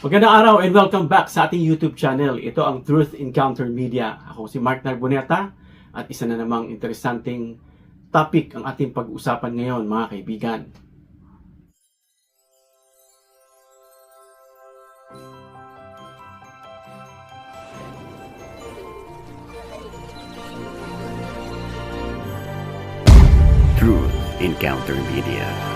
Magandang araw and welcome back sa ating YouTube channel. Ito ang Truth Encounter Media. Ako si Mark Narboneta at isa na namang interesanting topic ang ating pag-uusapan ngayon mga kaibigan. Truth Encounter Media.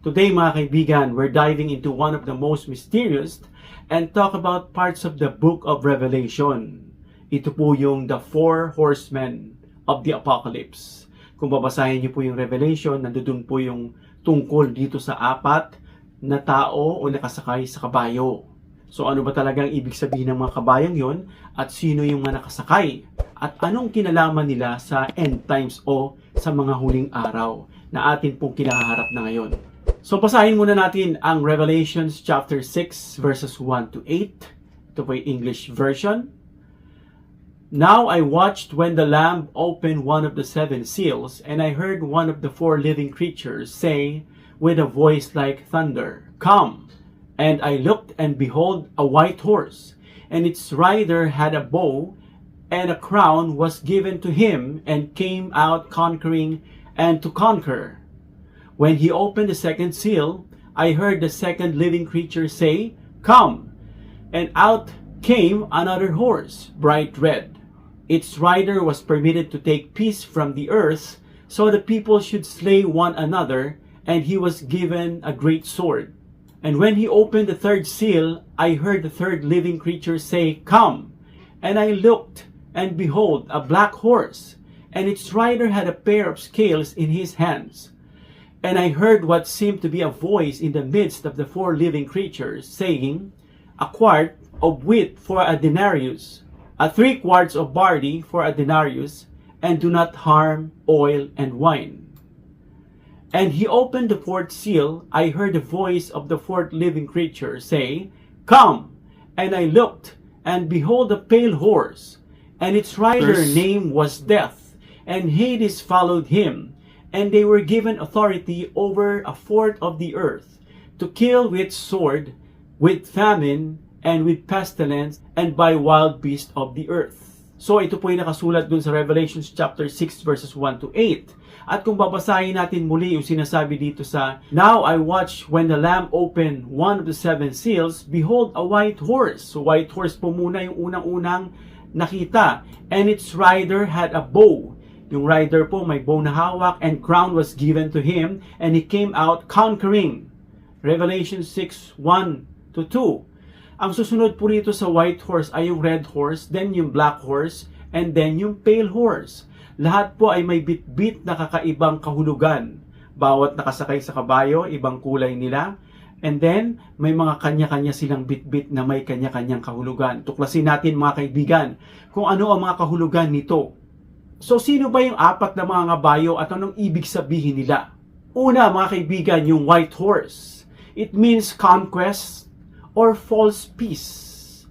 Today mga kaibigan, we're diving into one of the most mysterious and talk about parts of the book of Revelation. Ito po yung the four horsemen of the apocalypse. Kung babasahin niyo po yung Revelation, nandoon po yung tungkol dito sa apat na tao o nakasakay sa kabayo. So ano ba talagang ibig sabihin ng mga kabayang yon at sino yung mga nakasakay? At anong kinalaman nila sa end times o sa mga huling araw na atin pong kinaharap na ngayon? So basahin muna natin ang Revelations chapter 6 verses 1 to 8. Ito po yung English version. Now I watched when the Lamb opened one of the seven seals, and I heard one of the four living creatures say with a voice like thunder, Come! And I looked, and behold, a white horse, and its rider had a bow, and a crown was given to him, and came out conquering and to conquer. When he opened the second seal, I heard the second living creature say, Come! And out came another horse, bright red. Its rider was permitted to take peace from the earth, so the people should slay one another, and he was given a great sword. And when he opened the third seal, I heard the third living creature say, Come! And I looked, and behold, a black horse, and its rider had a pair of scales in his hands. And I heard what seemed to be a voice in the midst of the four living creatures, saying, A quart of wheat for a denarius, a three quarts of barley for a denarius, and do not harm oil and wine. And he opened the fourth seal. I heard the voice of the fourth living creature say, Come! And I looked, and behold, a pale horse, and its rider Verse- name was Death, and Hades followed him, and they were given authority over a fourth of the earth, to kill with sword, with famine, and with pestilence, and by wild beast of the earth. So ito po yung nakasulat dun sa Revelations chapter 6 verses 1 to 8. At kung babasahin natin muli yung sinasabi dito sa Now I watched when the Lamb opened one of the seven seals, behold a white horse. So white horse po muna yung unang-unang nakita. And its rider had a bow. Yung rider po may bow na hawak and crown was given to him and he came out conquering. Revelation 6, 1 to 2. Ang susunod po rito sa white horse ay yung red horse, then yung black horse, and then yung pale horse. Lahat po ay may bit-bit na kakaibang kahulugan. Bawat nakasakay sa kabayo, ibang kulay nila. And then, may mga kanya-kanya silang bit-bit na may kanya-kanyang kahulugan. Tuklasin natin mga kaibigan kung ano ang mga kahulugan nito. So, sino ba yung apat na mga ngabayo at anong ibig sabihin nila? Una, mga kaibigan, yung white horse. It means conquest or false peace.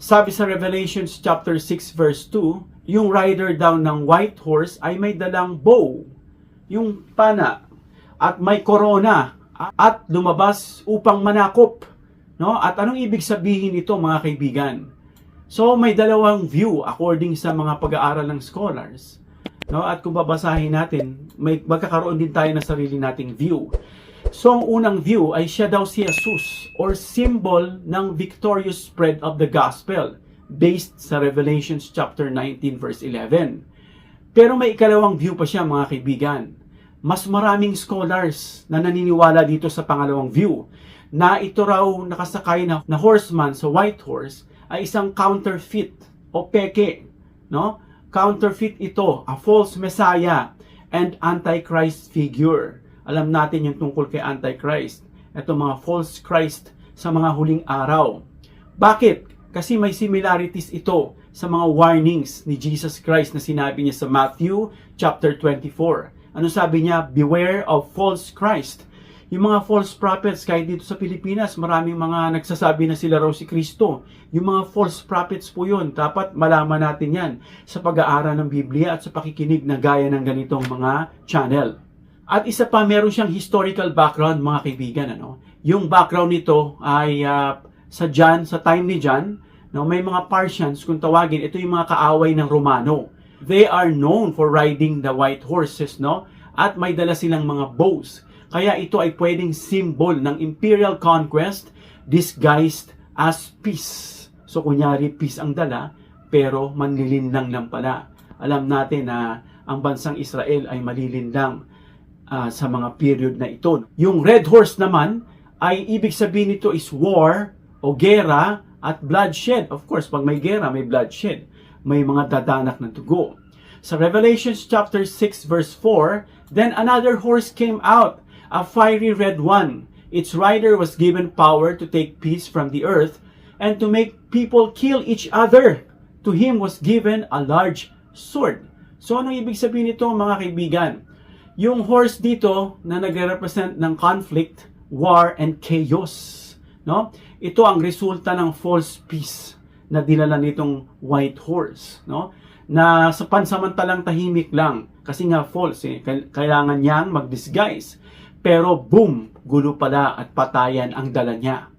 Sabi sa Revelations chapter 6 verse 2, yung rider daw ng white horse ay may dalang bow, yung pana, at may corona, at lumabas upang manakop. No? At anong ibig sabihin nito mga kaibigan? So may dalawang view according sa mga pag-aaral ng scholars. No? At kung babasahin natin, may magkakaroon din tayo ng sarili nating view. So ang unang view ay siya daw si Jesus or symbol ng victorious spread of the gospel based sa Revelations chapter 19 verse 11. Pero may ikalawang view pa siya mga kaibigan. Mas maraming scholars na naniniwala dito sa pangalawang view na ito raw nakasakay na, na horseman sa white horse ay isang counterfeit o peke, no? Counterfeit ito, a false messiah and antichrist figure. Alam natin yung tungkol kay antichrist. Ito mga false Christ sa mga huling araw. Bakit? Kasi may similarities ito sa mga warnings ni Jesus Christ na sinabi niya sa Matthew chapter 24. Ano sabi niya? Beware of false Christ. Yung mga false prophets, kahit dito sa Pilipinas, maraming mga nagsasabi na sila raw si Kristo. Yung mga false prophets po yun. Dapat malaman natin yan sa pag-aaral ng Biblia at sa pakikinig na gaya ng ganitong mga channel. At isa pa, meron siyang historical background, mga kaibigan. Ano? Yung background nito ay ah, sa John, sa time ni John, no, may mga Parthians, kung tawagin, ito yung mga kaaway ng Romano. They are known for riding the white horses, no? At may dala silang mga bows. Kaya ito ay pwedeng symbol ng imperial conquest disguised as peace. So kunyari peace ang dala, pero manlilinlang lang pala. Alam natin na ang bansang Israel ay malilinlang ah, sa mga period na ito. Yung red horse naman ay ibig sabihin nito is war o gera at bloodshed. Of course, pag may gera, may bloodshed. May mga dadanak ng dugo. Sa Revelation chapter 6 verse 4, then another horse came out, a fiery red one. Its rider was given power to take peace from the earth and to make people kill each other. To him was given a large sword. So ano ibig sabihin nito mga kaibigan? Yung horse dito na nagre-represent ng conflict, war, and chaos. No? Ito ang resulta ng false peace na dinala nitong white horse. No? Na sa pansamantalang tahimik lang. Kasi nga false eh. Kail- Kailangan niyang mag-disguise. Pero boom, gulo pala at patayan ang dala niya.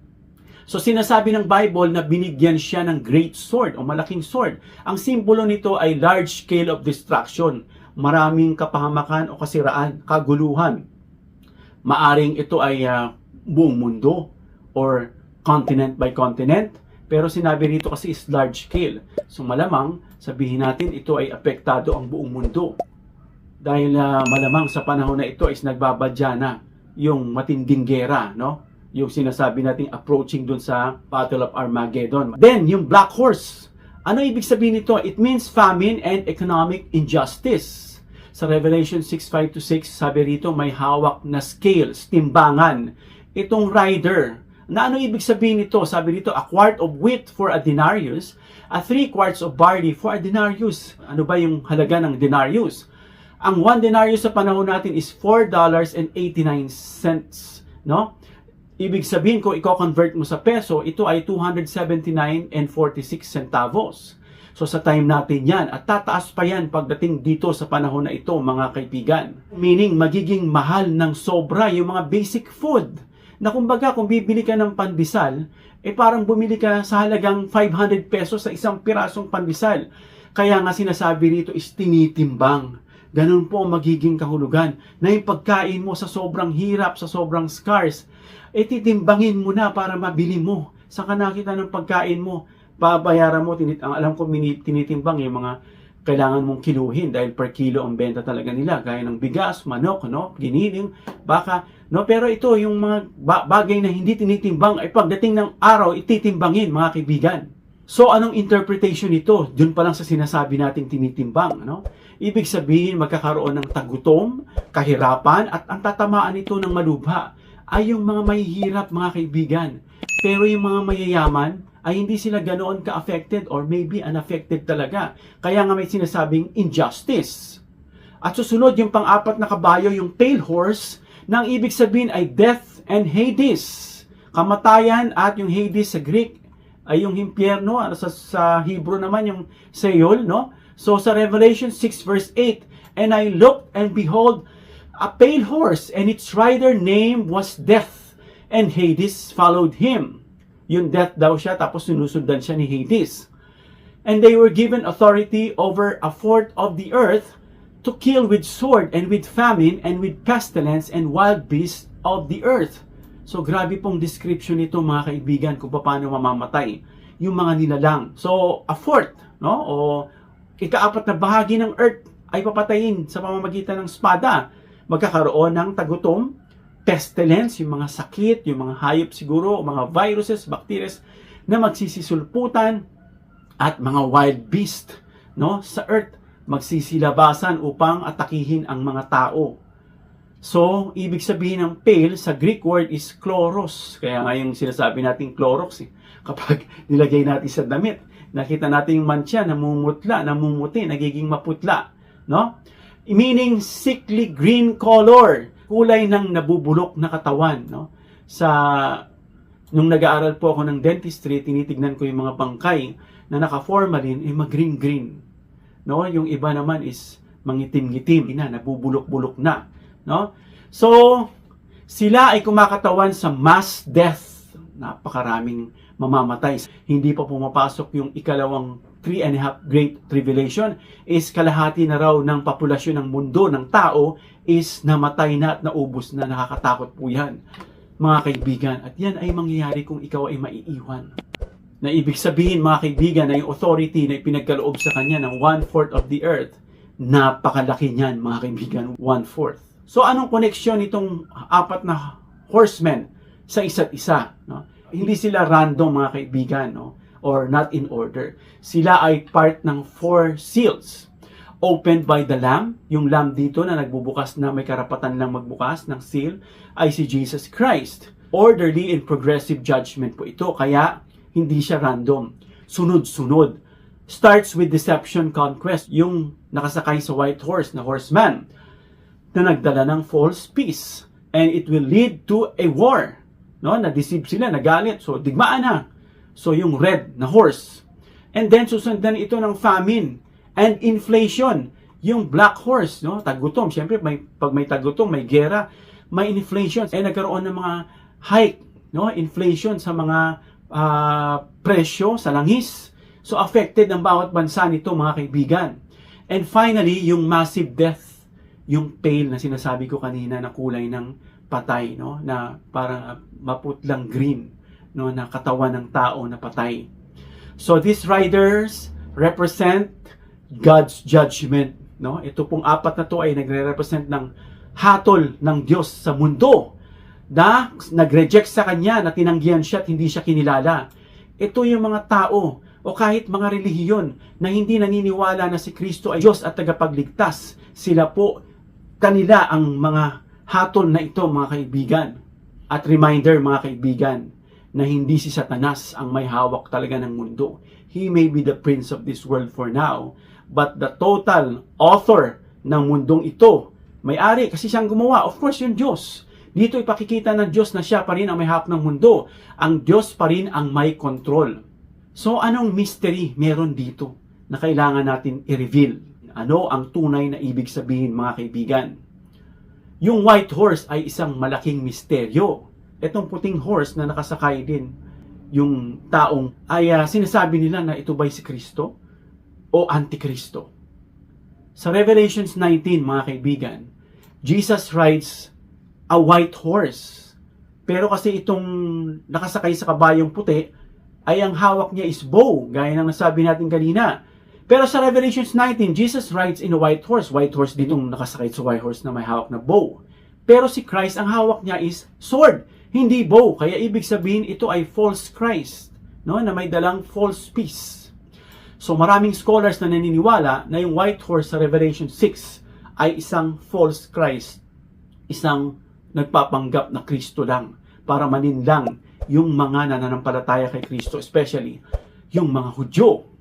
So sinasabi ng Bible na binigyan siya ng great sword o malaking sword. Ang simbolo nito ay large scale of destruction. Maraming kapahamakan o kasiraan, kaguluhan. Maaring ito ay ah, buong mundo or continent by continent. Pero sinabi rito kasi is large scale. So malamang sabihin natin ito ay apektado ang buong mundo. Dahil ah, malamang sa panahon na ito is nagbabadya na yung matinding gera, no? Yung sinasabi nating approaching dun sa Battle of Armageddon. Then, yung Black Horse. Ano ibig sabihin nito? It means famine and economic injustice. Sa Revelation 6:5 to 6, sabi rito may hawak na scales, timbangan. Itong rider. Na ano ibig sabihin nito? Sabi dito, a quart of wheat for a denarius, a three quarts of barley for a denarius. Ano ba yung halaga ng denarius? Ang 1 denarius sa panahon natin is $4.89, no? Ibig sabihin ko i-convert mo sa peso, ito ay 279 and 46 centavos. So sa time natin yan, at tataas pa yan pagdating dito sa panahon na ito mga kaibigan. Meaning magiging mahal ng sobra yung mga basic food. Na kumbaga kung bibili ka ng pandesal, eh parang bumili ka sa halagang 500 pesos sa isang pirasong pandesal. Kaya nga sinasabi rito is tinitimbang. Ganun po magiging kahulugan na yung pagkain mo sa sobrang hirap, sa sobrang scarce, eh titimbangin mo na para mabili mo. Sa nakita ng pagkain mo, babayaran mo, tinit alam ko tinitimbang yung mga kailangan mong kiluhin dahil per kilo ang benta talaga nila gaya ng bigas, manok, no, giniling, baka, no, pero ito yung mga ba- bagay na hindi tinitimbang ay pagdating ng araw ititimbangin mga kaibigan. So anong interpretation nito? Doon pa lang sa sinasabi nating tinitimbang, no? Ibig sabihin magkakaroon ng tagutom, kahirapan at ang tatamaan nito ng malubha ay yung mga mahihirap mga kaibigan. Pero yung mga mayayaman ay hindi sila ganoon ka-affected or maybe unaffected talaga. Kaya nga may sinasabing injustice. At susunod yung pang-apat na kabayo, yung tail horse, na ang ibig sabihin ay death and Hades. Kamatayan at yung Hades sa Greek ay yung impyerno, ano, sa, sa Hebrew naman yung Sheol, no? So sa Revelation 6 verse 8, And I looked and behold a pale horse, and its rider name was Death, and Hades followed him. Yung death daw siya, tapos sinusundan siya ni Hades. And they were given authority over a fourth of the earth to kill with sword and with famine and with pestilence and wild beasts of the earth. So grabe pong description nito mga kaibigan kung paano mamamatay yung mga nilalang. So a fourth, no? O ikaapat na bahagi ng earth ay papatayin sa pamamagitan ng espada. Magkakaroon ng tagutom, pestilence, yung mga sakit, yung mga hayop siguro, mga viruses, bacteria na magsisisulputan at mga wild beast no sa earth magsisilabasan upang atakihin ang mga tao. So, ibig sabihin ng pale sa Greek word is chloros. Kaya nga yung sinasabi natin chlorox eh. Kapag nilagay natin sa damit, nakita natin yung mancha, namumutla, namumuti, nagiging maputla. No? Meaning sickly green color. Kulay ng nabubulok na katawan. No? Sa nung nag-aaral po ako ng dentistry, tinitignan ko yung mga bangkay na naka-formalin, eh mag-green-green. No? Yung iba naman is mangitim-ngitim, na nabubulok-bulok na. No? So, sila ay kumakatawan sa mass death. Napakaraming mamamatay. Hindi pa pumapasok yung ikalawang three and a half great tribulation is kalahati na raw ng populasyon ng mundo ng tao is namatay na at naubos na nakakatakot po yan mga kaibigan at yan ay mangyayari kung ikaw ay maiiwan na ibig sabihin mga kaibigan na yung authority na ipinagkaloob sa kanya ng one-fourth of the earth napakalaki niyan mga kaibigan one-fourth so anong koneksyon itong apat na horsemen sa isa't isa no? hindi sila random mga kaibigan no? or not in order sila ay part ng four seals opened by the Lamb. Yung Lamb dito na nagbubukas na may karapatan lang magbukas ng seal ay si Jesus Christ. Orderly and progressive judgment po ito. Kaya hindi siya random. Sunod-sunod. Starts with deception conquest. Yung nakasakay sa white horse na horseman na nagdala ng false peace. And it will lead to a war. No? Na-deceive sila, nagalit. So, digmaan na. So, yung red na horse. And then, susundan ito ng famine and inflation. Yung black horse, no? Tagutom. Siyempre, may, pag may tagutom, may gera, may inflation. Eh, nagkaroon ng mga hike, no? Inflation sa mga ah, presyo, sa langis. So, affected ang bawat bansa nito, mga kaibigan. And finally, yung massive death, yung pale na sinasabi ko kanina na kulay ng patay, no? Na parang maputlang green, no? Na katawan ng tao na patay. So, these riders represent God's judgment. No? Ito pong apat na to ay nagre-represent ng hatol ng Diyos sa mundo na nag-reject sa Kanya, na tinanggihan siya at hindi siya kinilala. Ito yung mga tao o kahit mga relihiyon na hindi naniniwala na si Kristo ay Diyos at tagapagligtas. Sila po, kanila ang mga hatol na ito mga kaibigan. At reminder mga kaibigan, na hindi si Satanas ang may hawak talaga ng mundo. He may be the prince of this world for now, but the total author ng mundong ito, may-ari kasi siyang gumawa, of course yung Diyos. Dito ipakikita ng Diyos na siya pa rin ang may hawak ng mundo. Ang Diyos pa rin ang may control. So anong mystery meron dito na kailangan natin i-reveal? Ano ang tunay na ibig sabihin mga kaibigan? Yung white horse ay isang malaking misteryo. Itong puting horse na nakasakay din, yung taong ay ah, sinasabi nila na ito ba'y si Kristo o Antikristo. Sa Revelations 19, mga kaibigan, Jesus rides a white horse. Pero kasi itong nakasakay sa kabayong puti, ay ang hawak niya is bow, gaya ng nasabi natin kanina. Pero sa Revelations 19, Jesus rides in a white horse. White horse ditong nakasakay sa white horse na may hawak na bow. Pero si Christ, ang hawak niya is sword, hindi bow. Kaya ibig sabihin, ito ay false Christ, no? na may dalang false peace. So maraming scholars na naniniwala na yung white horse sa Revelation 6 ay isang false Christ, isang nagpapanggap na Kristo lang para maninlang yung mga nananampalataya kay Kristo, especially yung mga Hudyo,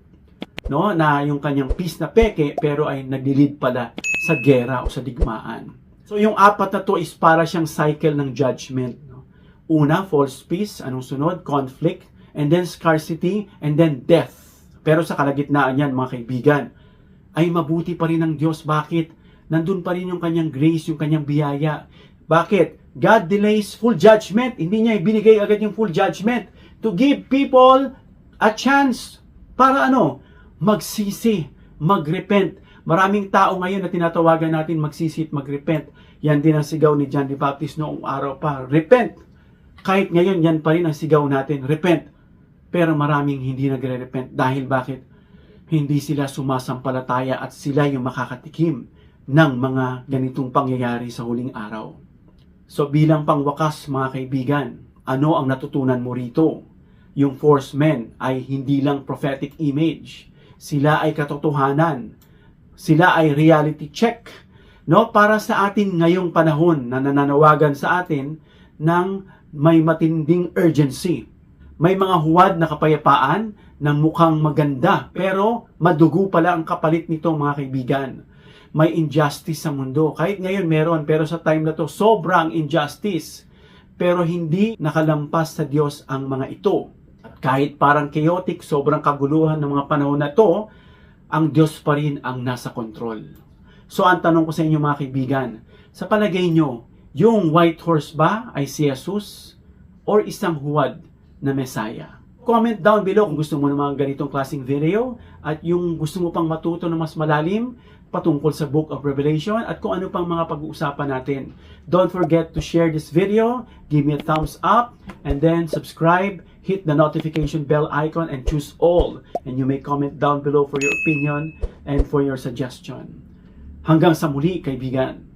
no, na yung kanyang peace na peke pero ay naglilid pala sa gera o sa digmaan. So yung apat na to is para siyang cycle ng judgment. No? Una, false peace. Anong sunod? Conflict. And then scarcity. And then death. Pero sa kalagitnaan yan, mga kaibigan, ay mabuti pa rin ng Diyos. Bakit? Nandun pa rin yung kanyang grace, yung kanyang biyaya. Bakit? God delays full judgment. Hindi niya ibinigay agad yung full judgment to give people a chance para ano? Magsisi, magrepent. Maraming tao ngayon na tinatawagan natin magsisi at magrepent. Yan din ang sigaw ni John the Baptist noong araw pa. Repent. Kahit ngayon, yan pa rin ang sigaw natin. Repent. Pero maraming hindi nagre-repent. Dahil bakit? Hindi sila sumasampalataya at sila yung makakatikim ng mga ganitong pangyayari sa huling araw. So bilang pangwakas mga kaibigan, ano ang natutunan mo rito? Yung force men ay hindi lang prophetic image. Sila ay katotohanan. Sila ay reality check. No, para sa atin ngayong panahon na nananawagan sa atin ng may matinding urgency. May mga huwad na kapayapaan na mukhang maganda pero madugo pala ang kapalit nito mga kaibigan may injustice sa mundo. Kahit ngayon meron, pero sa time na to, sobrang injustice. Pero hindi nakalampas sa Diyos ang mga ito. At kahit parang chaotic, sobrang kaguluhan ng mga panahon na to, ang Diyos pa rin ang nasa control. So ang tanong ko sa inyo mga kaibigan, sa palagay nyo, yung white horse ba ay si Jesus or isang huwad na Messiah. Comment down below kung gusto mo ng mga ganitong klaseng video at yung gusto mo pang matuto ng mas malalim patungkol sa Book of Revelation at kung ano pang mga pag-uusapan natin. Don't forget to share this video, give me a thumbs up, and then subscribe, hit the notification bell icon, and choose all. And you may comment down below for your opinion and for your suggestion. Hanggang sa muli, kaibigan.